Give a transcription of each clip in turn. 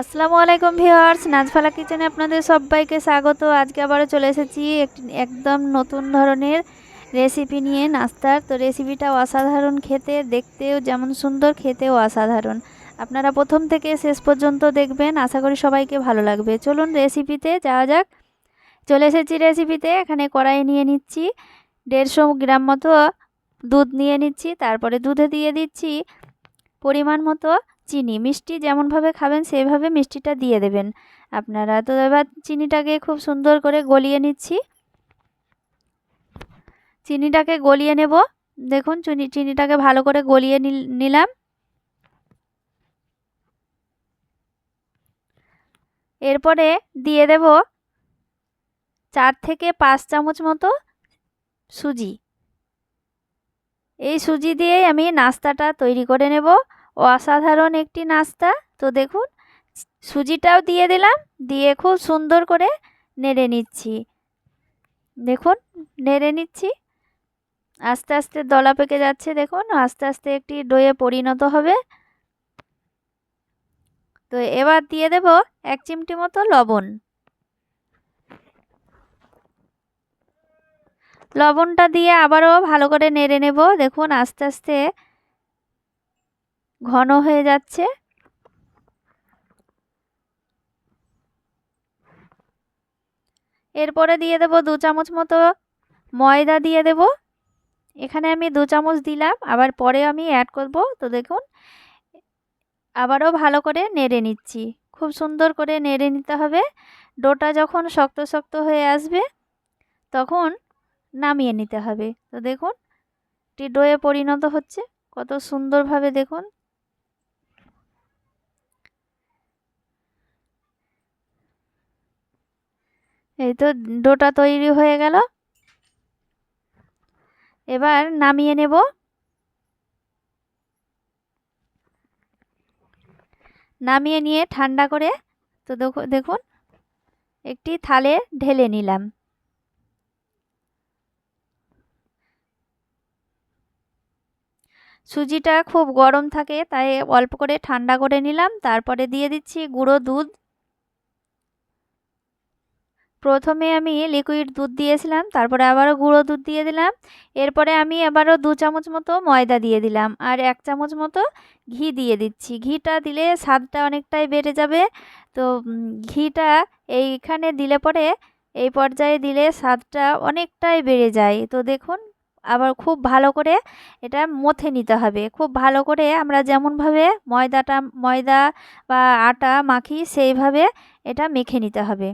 আসসালামু আলাইকুম ভিউয়ার্স, নাজফালা কিচেনে আপনাদের সবাইকে স্বাগত। আজকে আবারও চলে এসেছি একটি একদম নতুন ধরনের রেসিপি নিয়ে নাস্তার। তো রেসিপিটা অসাধারণ খেতে, দেখতেও যেমন সুন্দর, খেতেও অসাধারণ। আপনারা প্রথম থেকে শেষ পর্যন্ত দেখবেন, আশা করি সবাইকে ভালো লাগবে। চলুন রেসিপিতে যাওয়া যাক। চলে এসেছি রেসিপিতে, এখানে কড়াই নিয়ে নিচ্ছি, দেড়শো গ্রাম মতো দুধ নিয়ে নিচ্ছি, তারপরে দুধে দিয়ে দিচ্ছি পরিমাণ মতো চিনি মিষ্টি যেমনভাবে খাবেন সেইভাবে মিষ্টিটা দিয়ে দেবেন। আপনারা তো এবার চিনিটাকে খুব সুন্দর করে গলিয়ে নিচ্ছি। চিনিটাকে গলিয়ে নেব। দেখুন, চিনি, চিনিটাকে ভালো করে গলিয়ে নিলাম। এরপরে দিয়ে দেব চার থেকে পাঁচ চামচ মতো সুজি। এই সুজি দিয়েই আমি নাস্তাটা তৈরি করে নেব। অসাধারণ একটি নাস্তা। তো দেখুন, সুজিটাও দিয়ে দিলাম, দিয়ে খুব সুন্দর করে নেড়ে নিচ্ছি। দেখুন, নেড়ে নিচ্ছি। আস্তে আস্তে দলা পেকে যাচ্ছে, দেখুন, আস্তে আস্তে একটি ডোয়ে পরিণত হবে। তো এবার দিয়ে দেব এক চিমটি মতো লবণ। লবণটা দিয়ে আবারও ভালো করে নেড়ে নেব। দেখুন, আস্তে আস্তে ঘন হয়ে যাচ্ছে। এরপরে দিয়ে দেব দু চামচ মতো ময়দা দিয়ে দেব। এখানে আমি দু চামচ দিলাম, আবার পরে আমি অ্যাড করব। তো দেখুন, আবারও ভালো করে নেড়ে নিচ্ছি। খুব সুন্দর করে নেড়ে নিতে হবে। ডোটা যখন শক্ত শক্ত হয়ে আসবে, তখন নামিয়ে নিতে হবে। তো দেখুন, একটি ডোয়ে পরিণত হচ্ছে। কত সুন্দরভাবে দেখুন এই তো ডোটা তৈরি হয়ে গেল। এবার নামিয়ে নেব। নামিয়ে নিয়ে ঠান্ডা করে তো দেখুন, একটি থালে ঢেলে নিলাম। সুজিটা খুব গরম থাকে, তাই অল্প করে ঠান্ডা করে নিলাম। তারপরে দিয়ে দিচ্ছি গুঁড়ো দুধ। প্রথমে আমি লিকুইড দুধ দিয়েছিলাম, তারপরে আবারও গুঁড়ো দুধ দিয়ে দিলাম, এরপরে আমি আবারও দু চামচ মতো ময়দা দিয়ে দিলাম আর এক চামচ মতো ঘি দিয়ে দিচ্ছি। ঘিটা দিলে স্বাদটা অনেকটাই বেড়ে যাবে। তো ঘিটা এইখানে দিলে পরে এই পর্যায়ে দিলে স্বাদটা অনেকটাই বেড়ে যায়। তো দেখুন, আবার খুব ভালো করে এটা মথে নিতে হবে। খুব ভালো করে আমরা যেমনভাবে ময়দাটা, ময়দা বা আটা মাখি, সেইভাবে এটা মেখে নিতে হবে।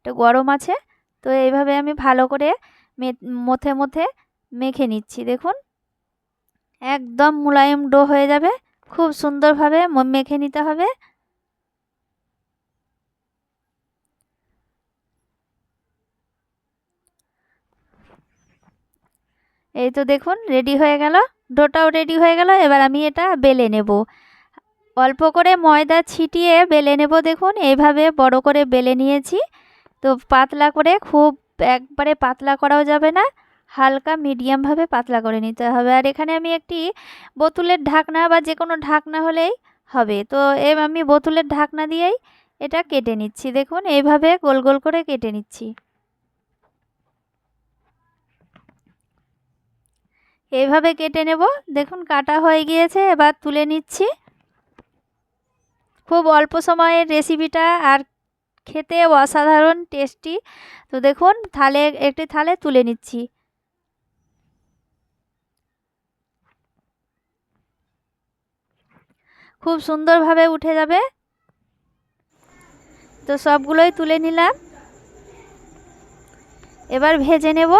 এটা গরম আছে, তো এইভাবে আমি ভালো করে মথে মথে মেখে নিচ্ছি, দেখুন। একদম মোলায়েম ডো হয়ে যাবে, খুব সুন্দরভাবে মেখে নিতে হবে। এই তো দেখুন, রেডি হয়ে গেল, ডোটাও রেডি হয়ে গেল, এবার আমি এটা বেলে নেব। অল্প করে ময়দা ছিটিয়ে বেলে নেব, দেখুন, এইভাবে বড় করে বেলে নিয়েছি। তো পাতলা করে খুব একবারে পাতলা করাও যাবে না, হালকা মিডিয়ামভাবে পাতলা করে নিতে হবে। আর এখানে আমি একটি বোতলের ঢাকনা বা যে কোনো ঢাকনা হলেই হবে। তো এ আমি বোতলের ঢাকনা দিয়েই এটা কেটে নিচ্ছি। দেখুন এইভাবে গোল গোল করে কেটে নিচ্ছি। এইভাবে কেটে নেব। দেখুন, কাটা হয়ে গিয়েছে, এবার তুলে নিচ্ছি। খুব অল্প সময়ের রেসিপিটা আর খেতে অসাধারণ টেস্টি তো দেখুন, থালে একটি থালে তুলে নিচ্ছি। খুব সুন্দরভাবে উঠে যাবে। তো সবগুলোই তুলে নিলাম। এবার ভেজে নেব।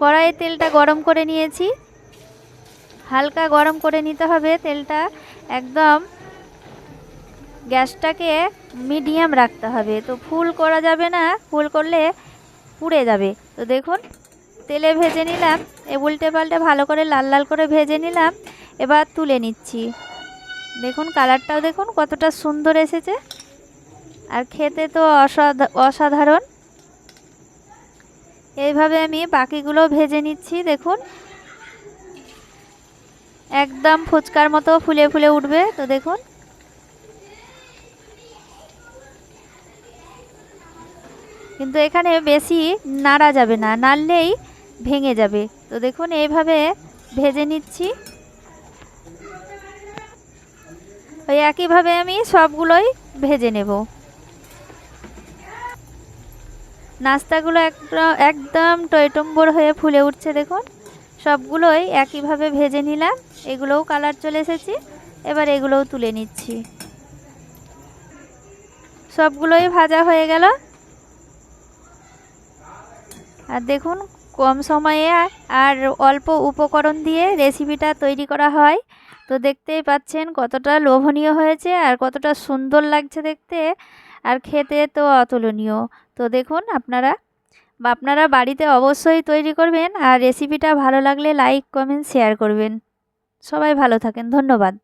কড়াইয়ে তেলটা গরম করে নিয়েছি। হালকা গরম করে নিতে হবে তেলটা। একদম গ্যাসটাকে মিডিয়াম রাখতে হবে। তো ফুল করা যাবে না, ফুল করলে পুড়ে যাবে। তো দেখুন, তেলে ভেজে নিলাম এ উল্টে পাল্টে ভালো করে লাল লাল করে ভেজে নিলাম, এবার তুলে নিচ্ছি। দেখুন, কালারটাও দেখুন, কতটা সুন্দর এসেছে। আর খেতে তো অসাধা, অসাধারণ। এইভাবে আমি বাকিগুলো ভেজে নিচ্ছি, দেখুন। একদম ফুচকার মতো ফুলে ফুলে উঠবে, তো দেখুন। কিন্তু এখানে বেশি নাড়া যাবে না, নাড়লেই ভেঙে যাবে। তো দেখুন, এইভাবে ভেজে নিচ্ছি। ওই একইভাবে আমি সবগুলোই ভেজে নেব। নাস্তাগুলো একদম একদম টইটম্বর হয়ে ফুলে উঠছে, দেখুন। সবগুলোই একইভাবে ভেজে নিলাম। এগুলোও কালার চলে এসেছে। এবার এগুলোও তুলে নিচ্ছি। সবগুলোই ভাজা হয়ে গেল। আর দেখুন, কম সময়ে আর অল্প উপকরণ দিয়ে রেসিপিটা তৈরি করা হয়। তো দেখতেই পাচ্ছেন কতটা লোভনীয় হয়েছে আর কতটা সুন্দর লাগছে দেখতে। আর খেতে তো অতুলনীয়। তো দেখুন আপনারা, বা আপনারা বাড়িতে অবশ্যই তৈরি করবেন আর রেসিপিটা ভালো লাগলে লাইক কমেন্ট শেয়ার করবেন। সবাই ভালো থাকেন। ধন্যবাদ।